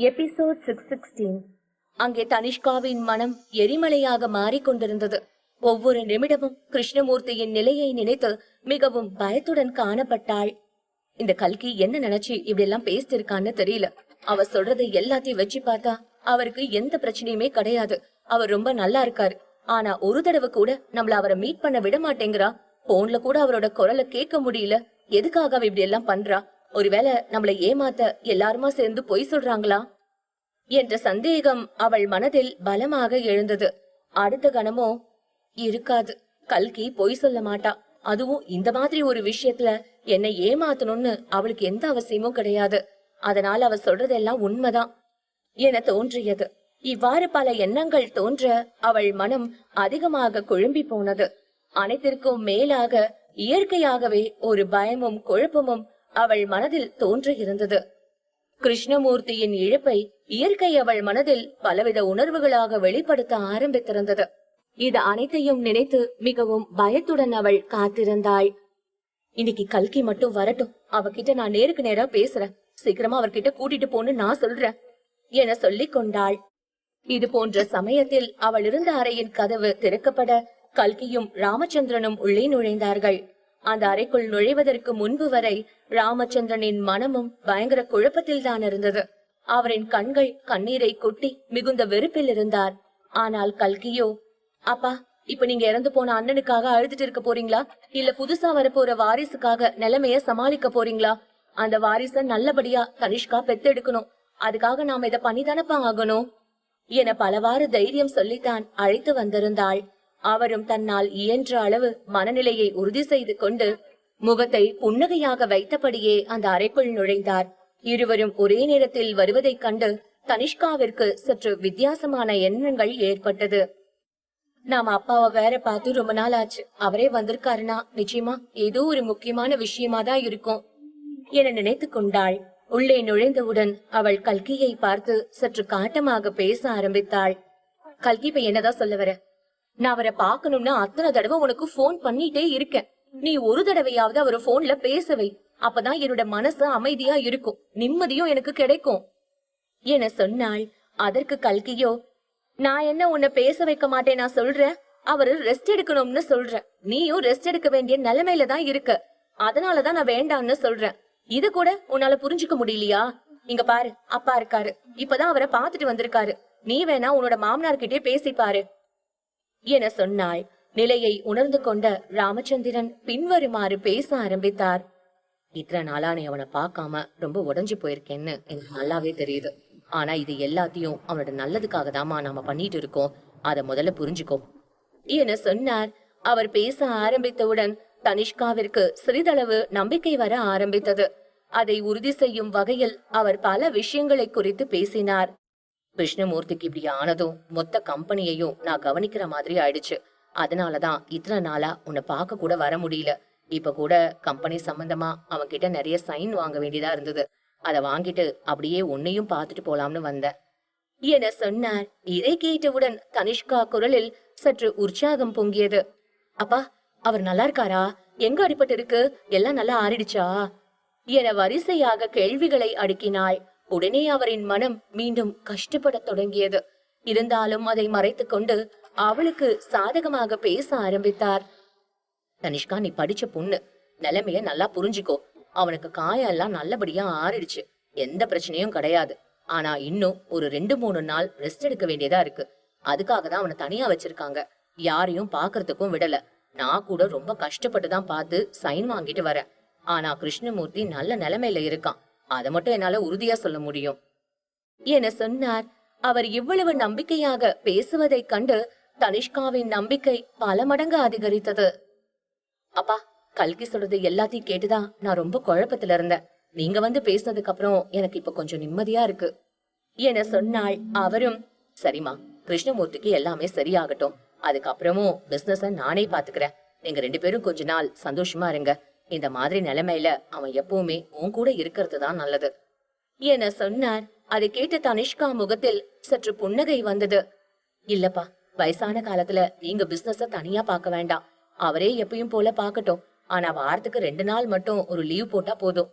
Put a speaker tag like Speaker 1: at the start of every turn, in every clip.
Speaker 1: Episode six sixteen. அங்கே தனிஷ்காவின் மனம் எரிமலையாக மாறிக்கொண்டிருந்தது. ஒவ்வொரு நிமிடமும் கிருஷ்ணமூர்த்தியின் நிலையை நினைத்து மிகவும் பயத்துடன் காணப்பட்டாள். இந்த கல்கி என்ன நினைச்சு இப்படி எல்லாம் பேசிட்டு இருக்கான்னு தெரியல. அவ சொல்றதை எல்லாத்தையும் வச்சு பார்த்தா அவருக்கு எந்த பிரச்சனையுமே கிடையாது. அவர் ரொம்ப நல்லா இருக்காரு. ஆனா ஒரு தடவை கூட நம்மள அவரை மீட் பண்ண விட மாட்டேங்கிறா. போன்ல கூட அவரோட குரலை கேட்க முடியல. எதுக்காக அவ இப்படி எல்லாம் பண்றா? ஒருவேளை நம்மளை ஏமாத்த எல்லாருமா சேர்ந்து பொய் சொல்றாங்களா? என்ற சந்தேகம் அவள் மனதில் பலமாக எழுந்தது. அடுத்த கணமோ இருக்காது. கல்கி பொய் சொல்ல மாட்டா. அதுவும் இந்த மாதிரி ஒரு விஷயத்துல என்னை ஏமாத்தணும்னு அவளுக்கு எந்த அவசியமும் கிடையாது. அதனால அவ சொல்றதெல்லாம் உண்மைதான் என தோன்றியது. இவ்வாறு பல எண்ணங்கள் தோன்ற அவள் மனம் அதிகமாக குழம்பி போனது. அனைத்திற்கும் மேலாக இயற்கையாகவே ஒரு பயமும் குழப்பமும் அவள் மனதில் தோன்றியிருந்தது கிருஷ்ணமூர்த்தியின் இழப்பை இயற்கை அவள் மனதில் பலவித உணர்வுகளாக வெளிப்படுத்த ஆரம்பித்திருந்தது. இது அனைத்தையும் நினைத்து மிகவும் பயத்துடன் அவள் காத்திருந்தாள். இன்னைக்கு கல்கி மட்டும் வரட்டும். அவகிட்ட நான் நேருக்கு நேரா பேசுறேன். சீக்கிரமா அவர்கிட்ட கூட்டிட்டு போன்னு நான் சொல்றேன் என சொல்லிக் கொண்டாள். இது போன்ற சமயத்தில் அவள் இருந்த அறையின் கதவு திறக்கப்பட கல்கியும் ராமச்சந்திரனும் உள்ளே நுழைந்தார்கள். அந்த அறைக்குள் நுழைவதற்கு முன்பு வரை ராமச்சந்திரனின் மனமும் பயங்கர குழப்பத்தில் தான் இருந்தது. அவரின் கண்கள் கண்ணீரை கொட்டி மிகுந்த வெறுப்பில் இருந்தார். ஆனால் கல்கியோ அப்பா இப்ப நீங்க இறந்து போன அண்ணனுக்காக அழுதுட்டு இருக்க போறீங்களா? இல்ல புதுசா வரப்போற வாரிசுக்காக நிலைமைய சமாளிக்க போறீங்களா? அந்த வாரிச நல்லபடியா தனிஷ்கா பெத்தெடுக்கணும். அதுக்காக நாம இத பண்ணிதானப்பா ஆகணும்? என பலவாறு தைரியம் சொல்லித்தான் அழைத்து வந்திருந்தாள். அவரும் தன்னால் இயன்ற அளவு மனநிலையை உறுதி செய்து கொண்டு முகத்தை புன்னகையாக வைத்தபடியே அந்த அறைக்குள் நுழைந்தார். இருவரும் ஒரே நேரத்தில் வருவதைக் கண்டு தனிஷ்காவிற்கு சற்று வித்தியாசமான எண்ணங்கள் ஏற்பட்டது. நாம அப்பாவை வேற பார்த்து ரொம்ப நாள் ஆச்சு அவரே வந்திருக்காருனா? நிச்சயமா ஏதோ ஒரு முக்கியமான விஷயமா தான் இருக்கும். என நினைத்து கொண்டாள். உள்ளே நுழைந்தவுடன் அவள் கல்கியை பார்த்து சற்று காட்டமாக பேச ஆரம்பித்தாள். கல்கி இப்ப என்னதான் சொல்ல வர. நான் அவரை பாக்கணும்னு அத்தனை தடவை உனக்கு ஃபோன் பண்ணிட்டே இருக்கேன். நீ ஒரு தடவையாவது அவர் போன்ல பேசவை அப்பதான் என்னோட மனசு அமைதியா இருக்கும். நிம்மதியும் எனக்கு கிடைக்கும். என சொன்னாள். அதற்கு கல்கியோ நான் என்ன உன்னை பேச வைக்க மாட்டேன் நான் சொல்றேன் அவரு ரெஸ்ட் எடுக்கணும்னு சொல்றேன் நீயும் ரெஸ்ட் எடுக்க வேண்டிய நிலைமையில தான் இருக்க. அதனாலதான் நான் வேண்டாம்னு சொல்றேன். இது கூட உன்னால புரிஞ்சுக்க முடியலையா? இங்க பாரு அப்பா இருக்காரு. இப்பதான் அவரை பாத்துட்டு வந்திருக்காரு. நீ வேணா உன்னோட மாமனார்கிட்டே பேசி பாரு. என சொன்னாள். நிலையை உணர்ந்து கொண்ட ராமச்சந்திரன் பின்வருமாறு பேச ஆரம்பித்தார். இத்தனை நாளா நீ அவனை பார்க்காம ரொம்ப உடஞ்சு போயிருக்கேன்னு எனக்கு நல்லாவே தெரியுது. ஆனா இது எல்லாத்தையும் அவனோட நல்லதுக்காக தாமா நாம பண்ணிட்டு இருக்கோம். அத முதல்ல புரிஞ்சுக்கோ. என சொன்னார். அவர் பேச ஆரம்பித்தவுடன் தனிஷ்காவிற்கு சிறிதளவு நம்பிக்கை வர ஆரம்பித்தது. அதை உறுதி செய்யும் வகையில் அவர் பல விஷயங்களை குறித்து பேசினார். கிருஷ்ணமூர்த்திக்கு இப்படி ஆனதும் மொத்த கம்பெனியையும் நான் கவனிக்கிற மாதிரி ஆயிடுச்சு. அதனாலதான் இத்தனை நாளா உன்னை பார்க்க கூட வர முடியல. இப்ப கூட கம்பெனி சம்பந்தமா அவன் கிட்ட நிறைய சைன் வாங்க வேண்டியதா இருந்தது. அதை வாங்கிட்டு அப்படியே உன்னையும் பார்த்துட்டு போலாம்னு வந்தேன். என சொன்னார். இதை கேட்டவுடன் தனிஷ்கா குரலில் சற்று உற்சாகம் பொங்கியது. அப்பா அவர் நல்லா இருக்காரா? எங்க அடிபட்டு இருக்கு? எல்லாம் நல்லா ஆறிடுச்சா? என வரிசையாக கேள்விகளை அடுக்கினாள். உடனே அவரின் மனம் மீண்டும் கஷ்டப்படத் தொடங்கியது. இருந்தாலும் அதை மறைத்துக் கொண்டு அவளுக்கு சாதகமாக பேச ஆரம்பித்தார். தனிஷ்கா நீ படிச்ச பொண்ணு. நிலைமைய நல்லா புரிஞ்சுக்கோ. அவனுக்கு காயம் எல்லாம் நல்லபடியா ஆறிடுச்சு. எந்த பிரச்சனையும் கிடையாது. ஆனா இன்னும் ஒரு ரெண்டு மூணு நாள் ரெஸ்ட் எடுக்க வேண்டியதா இருக்கு. அதுக்காக தான் அவனை தனியா வச்சிருக்காங்க. யாரையும் பாக்குறதுக்கும் விடல. நான் கூட ரொம்ப கஷ்டப்பட்டு தான் பார்த்து சைன் வாங்கிட்டு வரேன். ஆனா கிருஷ்ணமூர்த்தி நல்ல நிலைமையில இருக்கான். அதை மட்டும் என்னால உறுதியா சொல்ல முடியும். என சொன்னார். அவர் இவ்வளவு நம்பிக்கையாக பேசுவதைக் கண்டு தனிஷ்காவின் நம்பிக்கை பல மடங்கு அதிகரித்தது. அப்பா கல்கி சொல்றது எல்லாத்தையும் கேட்டுதான் நான் ரொம்ப குழப்பத்துல இருந்தேன். நீங்க வந்து பேசினதுக்கு அப்புறம் எனக்கு இப்ப கொஞ்சம் நிம்மதியா இருக்கு. என சொன்னாள். அவரும் சரிம்மா கிருஷ்ணமூர்த்திக்கு எல்லாமே சரியாகட்டும். அதுக்கப்புறமும் பிசினஸ நானே பாத்துக்கிறேன். நீங்க ரெண்டு பேரும் கொஞ்ச நாள் சந்தோஷமா இருங்க. இந்த மாதிரி நிலைமையில அவன் எப்பவுமே உன் கூட இருக்கிறது தான் நல்லது. என சொன்னார். அதை கேட்ட தனிஷ்கா முகத்தில் சற்று புன்னகை வந்தது. இல்லப்பா வயசான காலத்துல நீங்க பிசினஸ தனியா பார்க்க வேண்டாம். அவரே எப்பயும் போல பார்க்கட்டும். ஆனா வாரத்துக்கு ரெண்டு நாள் மட்டும் ஒரு லீவ் போட்டா போதும்.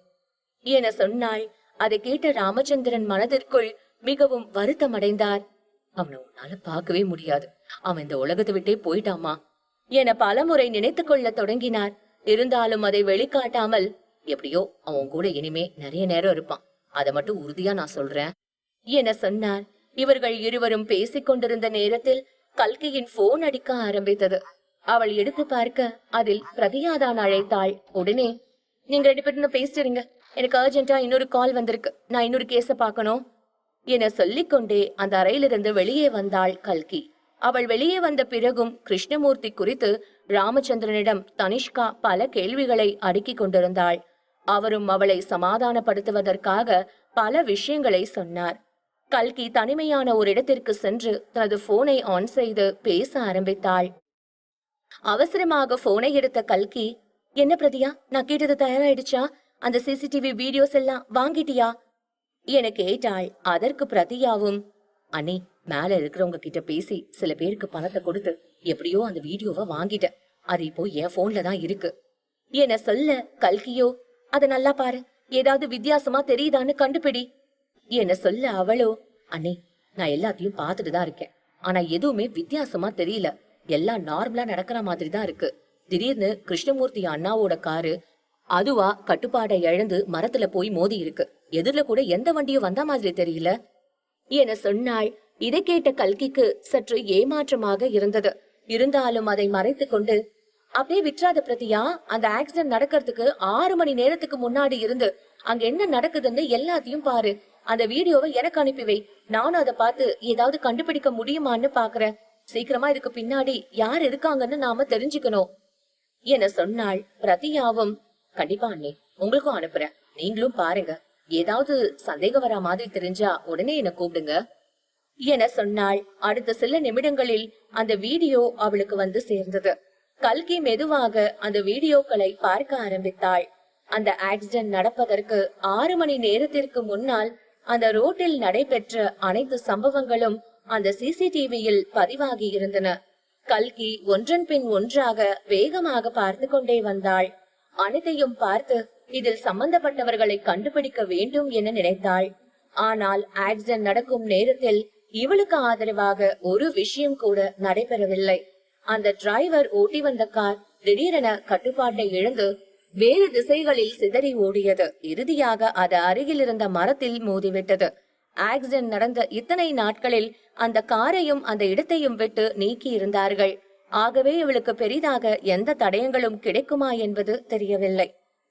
Speaker 1: என சொன்னாள். அதை கேட்ட ராமச்சந்திரன் மனதிற்குள் மிகவும் வருத்தம் அடைந்தார். அவனை உன்னால பார்க்கவே முடியாது. அவன் இந்த உலகத்தை விட்டே போயிட்டாமா? என பலமுறை நினைத்துக் கொள்ள தொடங்கினார். இருந்தாலும் அதை வெளிக்காட்டாமல் எப்படியோ அவன் கூட இனிமே நிறைய நேரம் இருப்பான். அதை மட்டும் உறுதியா நான் சொல்றேன். என சொன்னார்? இவர்கள் இருவரும் பேசிக் கொண்டிருந்த நேரத்தில் கல்கியின் போன் அடிக்க ஆரம்பித்தது. அவள் எடுத்து பார்க்க அதில் பிரதியாதான் அழைத்தாள். உடனே நீங்க ரெண்டு பேரும் பேசிட்டு எனக்கு அர்ஜென்ட்டா இன்னொரு கால் வந்திருக்கு. நான் இன்னொரு கேஸ பார்க்கணும். என சொல்லிக்கொண்டே அந்த அறையிலிருந்து வெளியே வந்தாள் கல்கி. அவள் வெளியே வந்த பிறகும் கிருஷ்ணமூர்த்தி குறித்து ராமச்சந்திரனிடம் தனிஷ்கா பல கேள்விகளை அடுக்கிக் கொண்டிருந்தாள். அவரும் அவளை சமாதானப்படுத்துவதற்காக பல விஷயங்களை சொன்னார். கல்கி தனிமையான ஒரு இடத்திற்கு சென்று தனது போனை ஆன் செய்து பேச ஆரம்பித்தாள். அவசரமாக போனை எடுத்த கல்கி என்ன பிரதியா நான் கேட்டது தயாராயிடுச்சா? அந்த சிசிடிவி வீடியோஸ் எல்லாம் வாங்கிட்டியா? என கேட்டாள். அதற்கு பிரதியாவும் அண்ணே மேல இருக்கிறவங்க கிட்ட பேசி சில பேருக்கு பணத்தை கொடுத்து எப்படியோ அந்த வீடியோவை வாங்கிட்டேன். அது இப்போ என் போன்ல தான் இருக்கு. என்ன சொல்ல கல்கியோ? அத நல்லா பாரு. ஏதாவது வித்தியாசமா தெரியுதான்னு கண்டுபிடி. என்ன சொல்ல அவளோ? அண்ணே நான் எல்லாத்தையும் பார்த்துட்டு தான் இருக்கேன். ஆனா எதுவுமே வித்தியாசமா தெரியல. எல்லாம் நார்மலா நடக்கிற மாதிரி தான் இருக்கு. திடீர்னு கிருஷ்ணமூர்த்தி அண்ணாவோட காரு அதுவா கட்டுப்பாடை இழந்து மரத்துல போய் மோதி இருக்கு. எதிர்ல கூட எந்த வண்டியும் வந்த மாதிரி தெரியல. என சொன்னாள். இதை கேட்ட கல்கிக்கு சற்று ஏமாற்றமாக இருந்தது. இருந்தாலும் அதை மறைத்து கொண்டு அப்படியே விட்றாத பிரதியா அந்த ஆக்சிடென்ட் நடக்கிறதுக்கு ஆறு மணி நேரத்துக்கு முன்னாடி இருந்து அங்க என்ன நடக்குதுன்னு எல்லாத்தையும் பாரு. அந்த வீடியோவை எனக்கு அனுப்பி வை. நானும் அதை பார்த்து ஏதாவது கண்டுபிடிக்க முடியுமான்னு பாக்குறேன். சீக்கிரமா இதுக்கு பின்னாடி யார் இருக்காங்கன்னு நாம தெரிஞ்சுக்கணும். என சொன்னாள் பிரதியாவும். கண்டிப்பா அண்ணே உங்களுக்கும் அனுப்புறேன். நீங்களும் பாருங்க. ஏதாவது சந்தேகம் வரா மாதிரி தெரிஞ்சா உடனே என்ன கூப்பிடுங்க. என சொன்னாள். அடுத்த சில நிமிடங்களில் அந்த வீடியோ அவளுக்கு வந்து சேர்ந்தது. கல்கி மெதுவாக அந்த வீடியோக்களை பார்க்க ஆரம்பித்தாள். அந்த ஆக்சிடென்ட் நடப்பதற்கு ஆறு மணி நேரத்திற்கு முன்னால் அந்த ரோட்டில் நடைபெற்ற அனைத்து சம்பவங்களும் அந்த சிசிடிவியில் பதிவாகி இருந்தன. கல்கி ஒன்றன் பின் ஒன்றாக வேகமாக பார்த்து கொண்டே வந்தாள். அனைத்தையும் பார்த்து இதில் சம்பந்தப்பட்டவர்களை கண்டுபிடிக்க வேண்டும் என நினைத்தாள். ஆனால் ஆக்சிடென்ட் நடக்கும் நேரத்தில் இவளுக்கு ஆதரவாக ஒரு விஷயம் கூட நடைபெறவில்லை. அந்த டிரைவர் ஓட்டி வந்த கார் திடீரென கட்டுப்பாட்டை இழந்து வேறு திசைகளில் சிதறி ஓடியது. இறுதியாக அது அருகில் இருந்த மரத்தில் மோதிவிட்டது. ஆக்சிடென்ட் நடந்த இத்தனை நாட்களில் அந்த காரையும் அந்த இடத்தையும் விட்டு நீக்கி இருந்தார்கள். ஆகவே இவளுக்கு பெரிதாக எந்த தடயங்களும் கிடைக்குமா என்பது தெரியவில்லை.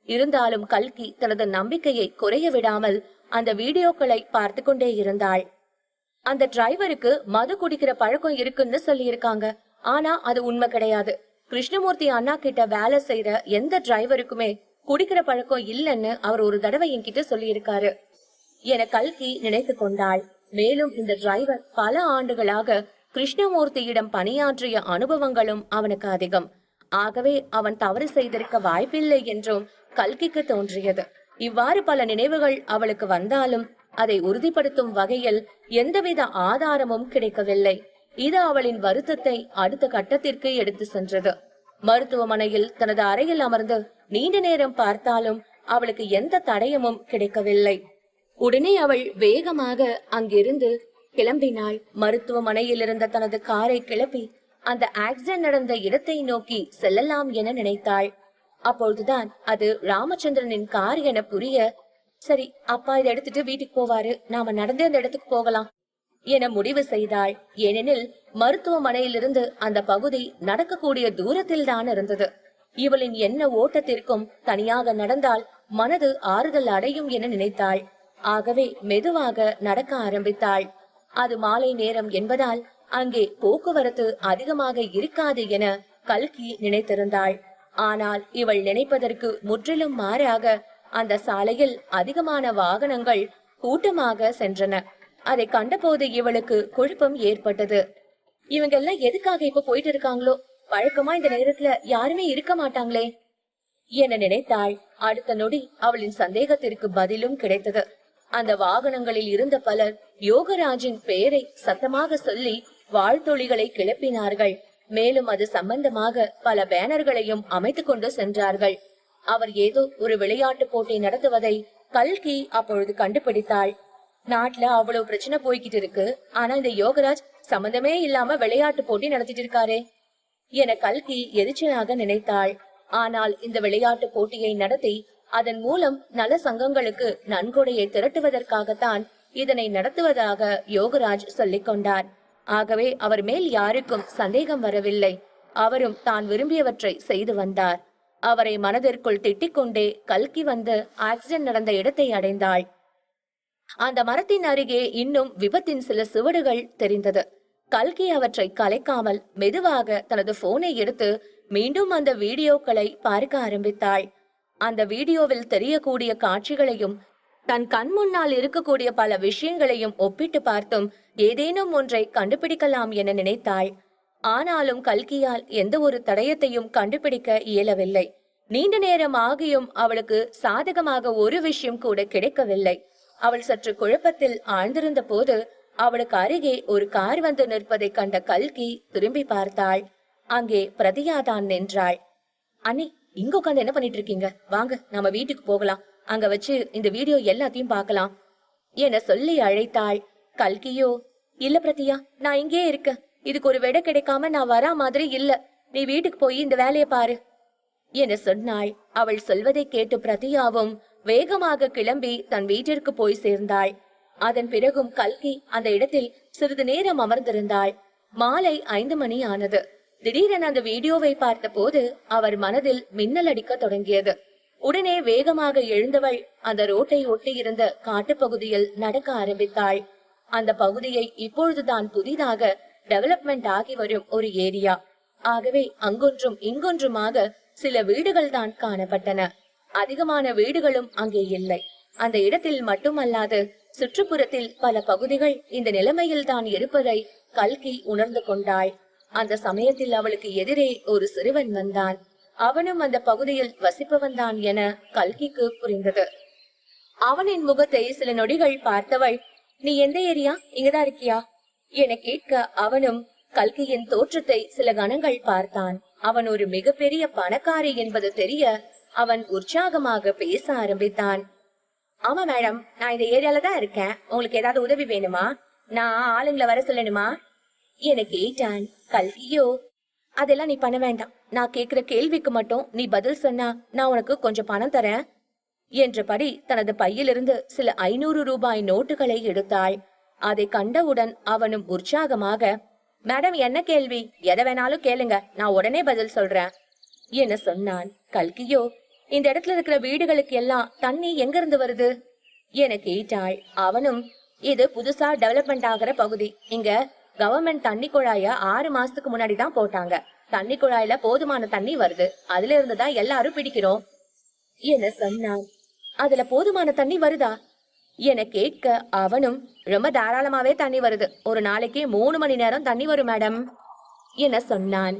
Speaker 1: இருந்தாலும் கல்கி தனது நம்பிக்கையை குறைய விடாமல் அந்த வீடியோக்களை பார்த்து கொண்டே இருந்தாள். அந்த டிரைவருக்கு மது குடிக்கிற பழக்கம் இருக்குன்னு சொல்லியிருக்காங்க. ஆனா அது உண்மை கிடையாது. கிருஷ்ணமூர்த்தி அண்ணா கிட்ட வேலை செய்யற எந்த டிரைவருக்குமே குடிக்கிற பழக்கம் இல்லைன்னு அவர் ஒரு தடவை என்கிட்ட சொல்லியிருக்காரு. என கல்கி நினைத்து கொண்டாள். மேலும் இந்த டிரைவர் பல ஆண்டுகளாக கிருஷ்ணமூர்த்தியிடம் பணியாற்றிய அனுபவங்களும் அவனுக்கு அதிகம். ஆகவே அவன் தவறு செய்திருக்க வாய்ப்பில்லை என்றும் கல்கிக்கு தோன்றியது. இவ்வாறு பல நினைவுகள் அவளுக்கு வந்தாலும் அதை உறுதிப்படுத்தும் வகையில் எந்தவித ஆதாரமும் கிடைக்கவில்லை. இது அவளின் வருத்தத்தை அடுத்த கட்டத்திற்கு எடுத்து சென்றது. மருத்துவமனையில் தனது அறையில் அமர்ந்து நீண்ட நேரம் பார்த்தாலும் அவளுக்கு எந்த தடயமும் கிடைக்கவில்லை. உடனே அவள் வேகமாக அங்கிருந்து கிளம்பினாள். மருத்துவமனையில் இருந்த தனது காரை கிளப்பி அந்த ஆக்சிடென்ட் நடந்த இடத்தை நோக்கி செல்லலாம் என நினைத்தாள். அப்பொழுதுதான் அது ராமச்சந்திரனின் கார் என புரிய சரி அப்பா இதை எடுத்துட்டு வீட்டுக்கு போவாரு. நாம நடந்தே அந்த இடத்துக்கு போகலாம் என முடிவு செய்தாள். ஏனெனில் மருத்துவமனையிலிருந்து அந்த பகுதி நடக்கக்கூடிய தூரத்தில் தான் இருந்தது. இவளின் என்ன ஓட்டத்திற்கும் தனியாக நடந்தால் மனது ஆறுதல் அடையும் என நினைத்தாள். ஆகவே மெதுவாக நடக்க ஆரம்பித்தாள். அது மாலை நேரம் என்பதால் அங்கே போக்குவரத்து அதிகமாக இருக்காது என கல்கி நினைத்திருந்தாள். ஆனால் இவள் நினைப்பதற்கு முற்றிலும் மாறாக அந்த சாலையில் அதிகமான வாகனங்கள் கூட்டமாக சென்றன. அதை கண்டபோது இவளுக்கு குழப்பம் ஏற்பட்டது. இவங்க எல்லாம் எதுக்காக இப்ப போயிட்டு இருக்காங்களோ? வழக்கமா இந்த நேரத்துல யாருமே இருக்க மாட்டாங்களே? என நினைத்தாள். அடுத்த நொடி அவளின் சந்தேகத்திற்கு பதிலும் கிடைத்தது. அந்த வாகனங்களில் இருந்த பலர் யோகராஜின் பெயரை சத்தமாக சொல்லி வாழ்த்தொழிகளை கிளப்பினார்கள். மேலும் அது சம்பந்தமாக பல பேனர்களையும் அமைத்துக் கொண்டு சென்றார்கள். அவர் ஏதோ ஒரு விளையாட்டு போட்டி நடத்துவதை கல்கி அப்பொழுது கண்டுபிடித்தாள். நாட்டுல அவ்வளவு பிரச்சனை போய்கிட்டு இருக்கு. ஆனா இந்த யோகராஜ் சம்பந்தமே இல்லாம விளையாட்டு போட்டி நடத்திட்டு இருக்காரே. என கல்கி எரிச்சலாக நினைத்தாள். ஆனால் இந்த விளையாட்டு போட்டியை நடத்தி அதன் மூலம் நல சங்கங்களுக்கு நன்கொடையை திரட்டுவதற்காகத்தான் இதனை நடத்துவதாக யோகராஜ் சொல்லிக் கொண்டார். ஆகவே அவர் மேல் யாருக்கும் சந்தேகம் வரவில்லை. அவரும் தான் விரும்பியவற்றை செய்து வந்தார். அவரை மனதிற்குள் திட்டிக் கொண்டே கல்கி வந்து ஆக்சிடென்ட் நடந்த இடத்தை அடைந்தாள். அந்த மரத்தின் அருகே இன்னும் விபத்தின் சில சுவடுகள் தெரிந்தது. கல்கி அவற்றை கலைக்காமல் மெதுவாக தனது போனை எடுத்து மீண்டும் அந்த வீடியோக்களை பார்க்க ஆரம்பித்தாள். அந்த வீடியோவில் தெரியக்கூடிய காட்சிகளையும் தன் கண் முன்னால் இருக்கக்கூடிய பல விஷயங்களையும் ஒப்பிட்டு பார்த்தும் ஏதேனும் ஒன்றை கண்டுபிடிக்கலாம் என நினைத்தாள். ஆனாலும் கல்கியால் எந்த ஒரு தடயத்தையும் கண்டுபிடிக்க இயலவில்லை. நீண்ட நேரம் ஆகியும் அவளுக்கு சாதகமாக ஒரு விஷயம் கூட கிடைக்கவில்லை. அவள் சற்று குழப்பத்தில் ஆழ்ந்திருந்த போது அவளுக்கு அருகே ஒரு கார் வந்து நிற்பதை கண்ட கல்கி திரும்பி பார்த்தாள். அங்கே பிரதியாதான் நின்றாள். அண்ணி இங்க உட்காந்து என்ன பண்ணிட்டு இருக்கீங்க? வாங்க நம்ம வீட்டுக்கு போகலாம். அங்க வச்சு இந்த வீடியோ எல்லாத்தையும் பார்க்கலாம். என சொல்லி அழைத்தாள். கல்கியோ இல்ல பிரதியா நான் இங்கே இருக்க இதுக்கு ஒரு விடை கிடைக்காம நான் வரா மாதிரி இல்ல. நீ வீட்டுக்கு போய் இந்த வேலையை பாரு. என சொன்னாள். அவள் சொல்வதை கேட்டு பிரதியாவும் வேகமாக கிளம்பி தன் வீட்டிற்கு போய் சேர்ந்தாள். அதன் பிறகும் கல்கி அந்த இடத்தில் சிறிது நேரம் அமர்ந்திருந்தாள். மாலை ஐந்து மணி ஆனது திடீரென அந்த வீடியோவை பார்த்தபோது அவர் மனதில் மின்னல் அடிக்க தொடங்கியது. உடனே வேகமாக எழுந்தவள் அந்த ரோட்டை ஒட்டி இருந்த காட்டுப்பகுதியில் நடக்க ஆரம்பித்தாள். அந்த பகுதியை இப்பொழுதுதான் புதிதாக டெவலப்மெண்ட் ஆகி வரும் ஒரு ஏரியா. ஆகவே அங்கொன்றும் இங்கொன்றுமாக சில வீடுகள் தான் காணப்பட்டன. அதிகமான வீடுகளும் அங்கே இல்லை. அந்த இடத்தில் மட்டுமல்லாது சுற்றுப்புறத்தில் பல பகுதிகள் இந்த நிலைமையில் தான் இருப்பதை கல்கி உணர்ந்து கொண்டாள். அந்த சமயத்தில் அவளுக்கு எதிரே ஒரு சிறுவன் வந்தான். அவனும் அந்த பகுதியில் வசிப்பவன்தான் என கல்கிக்கு புரிந்தது. அவனின் முகத்தை சில நொடிகள் பார்த்தவள் நீ எந்த ஏரியா? இங்கதான் இருக்கியா? என கேட்க அவனும் கல்கியின் தோற்றத்தை சில கணங்கள் பார்த்தான். அவன் ஒரு மிகப்பெரிய பணக்காரி என்பது தெரிய அவன் உற்சாகமாக பேச ஆரம்பித்தான். ஆமா மேடம் நான் இந்த ஏரியால தான் இருக்கேன். உங்களுக்கு ஏதாவது உதவி வேணுமா? நான் ஆளுங்களை வர சொல்லணுமா? என கேட்டான் கல்கியோ. அதெல்லாம் நீ பண்ண வேண்டாம். நான் கேக்குற கேள்விக்கு மட்டும் நீ பதில் சொன்னா நான் உனக்கு கொஞ்சம் பணம் தரேன். என்றபடி தனது பையிலிருந்து சில ஐநூறு ரூபாய் நோட்டுகளை எடுத்தாள். அதை கண்டவுடன் அவனும் உற்சாகமாக மேடம் என்ன கேள்வி? எதை வேணாலும் கேளுங்க. நான் உடனே பதில் சொல்றேன். என சொன்னான் கல்கியோ. இந்த இடத்துல இருக்கிற வீடுகளுக்கு எல்லாம் தண்ணி எங்க இருந்து வருது? என கேட்டாள். அவனும் இது புதுசா டெவலப்மெண்ட் ஆகிற பகுதி. இங்க கவர்மெண்ட் தண்ணி குழாய ஆறு மாசத்துக்கு முன்னாடி தான் போட்டாங்க. தண்ணி குழாயில போதுமான தண்ணி வருது. அதுல இருந்து தான் எல்லாரும் பிடிக்கிறோம். என சொன்னான் அதுல போதுமான தண்ணி வருதா? என கேட்க அவனும் ரொம்ப தாராளமாவே தண்ணி வருது. ஒரு நாளைக்கு மூணு மணி நேரம் தண்ணி வரும் மேடம். என சொன்னான்?